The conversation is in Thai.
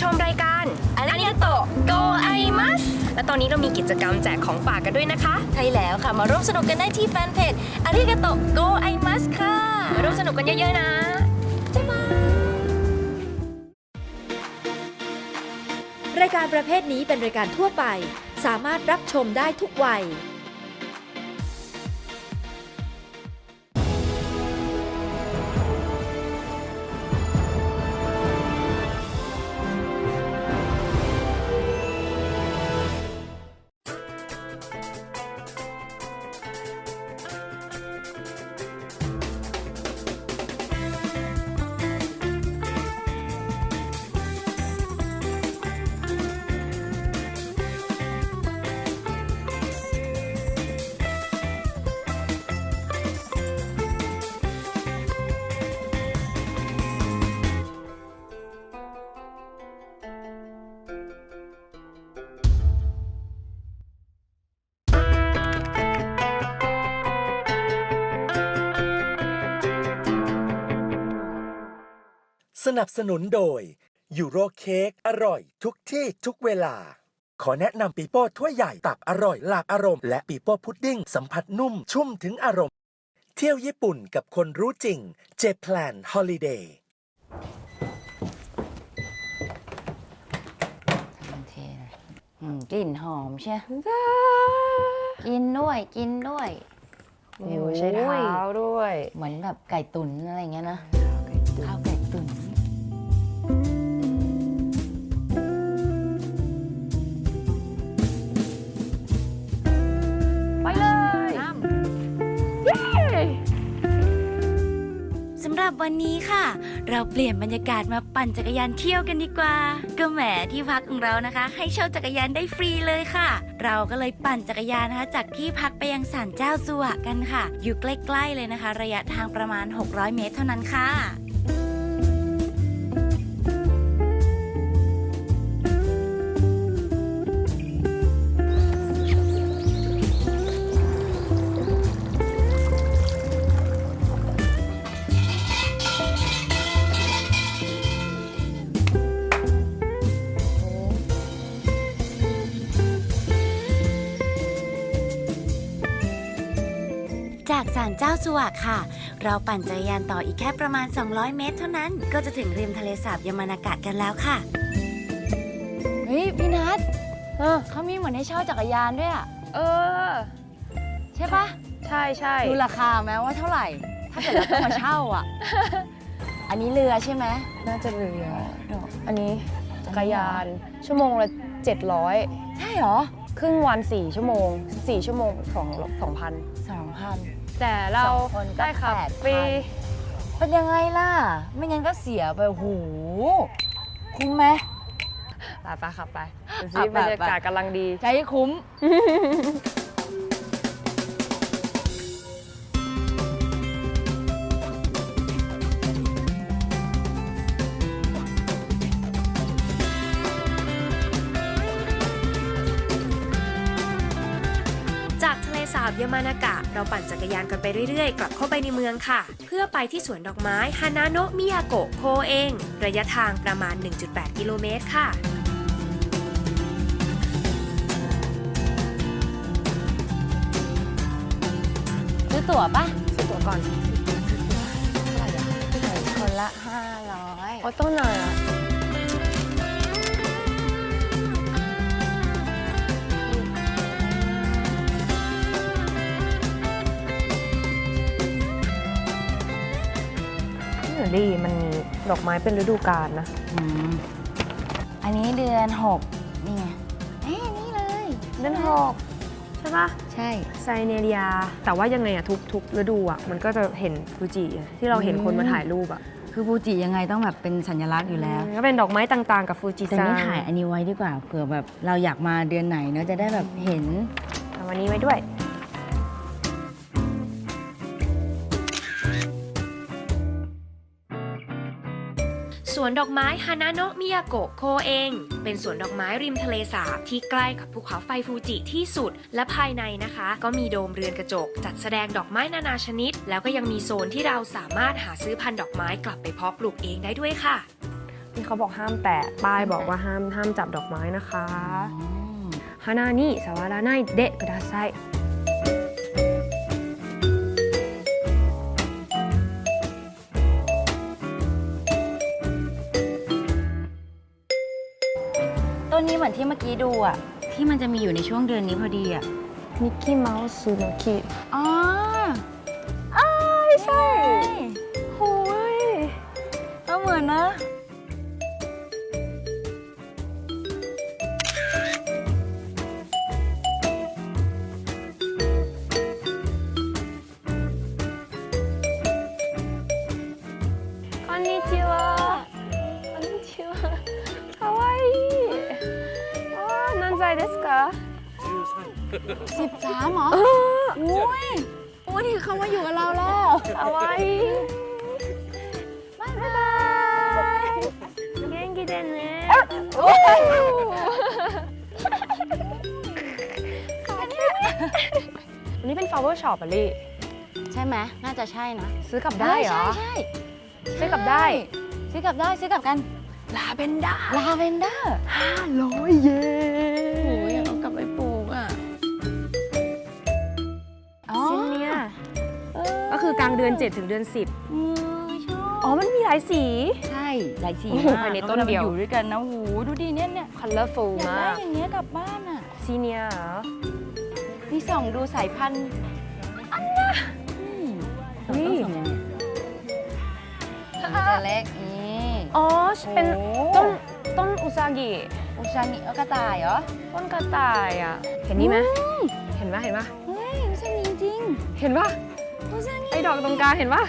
ชมรายการอันนี้โตโกไอมัสและตอนนี้เรามีกิจกรรมแจกของฝากกันด้วยนะคะ ใช่แล้วค่ะ มาร่วมสนุกกันได้ที่แฟนเพจอาริกาโตโกไอมัสค่ะ มาร่วมสนุกกันเยอะ ๆ นะรายการประเภทนี้เป็นรายการทั่วไป สามารถรับชมได้ทุกวัย สนับสนุนโดยยูโรเค้กอร่อย ทุกที่ทุกเวลา ขอแนะนำปีโป้ถ้วยใหญ่ตับอร่อยหลากอารมณ์และปีโป้พุดดิ้งสัมผัสนุ่มชุ่มถึงอารมณ์ เที่ยวญี่ปุ่นกับคนรู้จริงเจแพลนฮอลิเดย์เทเลยอืมกลิ่นหอมใช่กินด้วยกินด้วยนิ้วใช้เท้าด้วย เหมือนแบบไก่ตุ๋นอะไรเงี้ยนะข้าวไก่ตุ๋น ไปเลยสำหรับวันนี้ค่ะ เราเปลี่ยนบรรยากาศมาปั่นจักรยานเที่ยวกันดีกว่า ก็แหมที่พักของเรานะคะ ให้เช่าจักรยานได้ฟรีเลยค่ะ เราก็เลยปั่นจักรยานนะคะ จากที่พักไปยังศาลเจ้าสัวกันค่ะ อยู่ใกล้ๆเลยนะคะ ระยะทางประมาณ 600 เมตรเท่านั้นค่ะ ศาลเจ้าสวากค่ะ เราปั่นจักรยานต่ออีกแค่ประมาณ 200 เมตร เท่านั้น ก็จะถึงริมทะเลสาบยามานากะกันแล้วค่ะ เฮ้ยพี่นัทอะเขามีเหมือนให้เช่าจักรยานด้วยอะเออ ใช่ปะใช่ใช่ดูราคาไหมว่าเท่าไหร่ ถ้าเกิดเราต้องมาเช่าอะ อันนี้เรือใช่ไหมน่าจะเหลืออันนี้จักรยานชั่วโมงละ700 ใช่เหรอ ครึ่งวัน 4 ชั่วโมง 4 ชั่วโมง2 2,000สองพัน แต่เราสองคนก็ได้ขับแปดพันฟรีเป็นยังไงล่ะ ไม่งั้นก็เสียไปโอ้โหคุ้มไหม ไปไปขับไปดูอะสิไปบรรยากาศไป กำลังดีใจคุ้มากทะเลสาบยามานากะ เราปั่นจักรยานกันไปเรื่อยๆ กลับเข้าไปในเมืองค่ะ เพื่อไปที่สวนดอกไม้ฮานาโนะมิยาโกะโคเอง ระยะทางประมาณ 1.8 กิโลเมตรค่ะซื้อตั๋วปะซื้อตั๋วก่อนคนละ500เพราะต้นหน่อยอะ ดี มันมีดอกไม้เป็นฤดูกาลนะ อืมอันนี้เดือน6นี่ไงเอ้ยนี่เลยเดือนหกใช่ปะใช่ ไซเนเรีย แต่ว่ายังไงอะทุกทุกฤดูอะมันก็จะเห็นฟูจิอะที่เราเห็นคนมาถ่ายรูปอะคือฟูจิยังไงต้องแบบเป็นสัญลักษณ์อยู่แล้ว ก็เป็นดอกไม้ต่างๆ กับฟูจิแต่ซังนี่ถ่ายอันนี้ไว้ดีกว่าเผื่อแบบเราอยากมาเดือนไหนเนอะจะได้แบบเห็น เอาวันนี้ไว้ด้วย สวนดอกไม้ฮานาโนะมิยาโกะโคเอง เป็นสวนดอกไม้ริมทะเลสาบที่ใกล้กับภูเขาไฟฟูจิที่สุด และภายในนะคะ ก็มีโดมเรือนกระจก จัดแสดงดอกไม้นานาชนิด แล้วก็ยังมีโซนที่เราสามารถหาซื้อพันธุ์ดอกไม้กลับไปเพาะปลูกเองได้ด้วยค่ะที่เขาบอกห้ามแตะป้ายบอกว่าห้ามห้ามจับดอกไม้นะคะฮานานิสวาราไนเดะกระดาไซ นนี้เหมือนที่เมื่อกี้ดูอะที่มันจะมีอยู่ในช่วงเดือนนี้พอดีอะมิกกี้เมาส์ซูโนกิอ๋ออ้ายใช่โอ้ยก็เหมือนนะ สิบสามเหรออุ้ยโอ้ยนี่เขามาอยู่กับเราแล้ว かわいいบ๊ายบาย 元気でねอันนี้เป็น flower shop อะลี่ ใช่ไหมน่าจะใช่นะ ซื้อกลับได้เหรอ ใช่ใช่ ซื้อกลับได้ ซื้อกลับได้ซื้อกลับกัน ลาเวนด้า ลาเวนเดอร์ 500 เยน ดือน 7 ถึงเดือนเออชอบ10อ๋อ มันมีหลายสี ใช่หลายสีโอ้โหมากภายในต้นเดียวราอยู่ด้วยกันนะโอ้โหดูดิเนี่ยเนี่ย colorful อยากมาได้กอย่างเงี้ยกลับบ้านอะ ซีเนียเหรอนี่ส่องดูสายพันธุ์อันน่ะอืมส่องต้องส่องยังไงมันจะเล็กนี่อ๋อ เป็นโอ้ต้นต้นอุซากิอุซางิเออกระต่ายเหรอต้นกระต่ายอะ เห็นนี่ไหมเห็นไหมเห็นปะเฮ้ยอุซางิจริงเห็นปะอุซางิ ไอ้ดอกตรงกลางเห็นปะ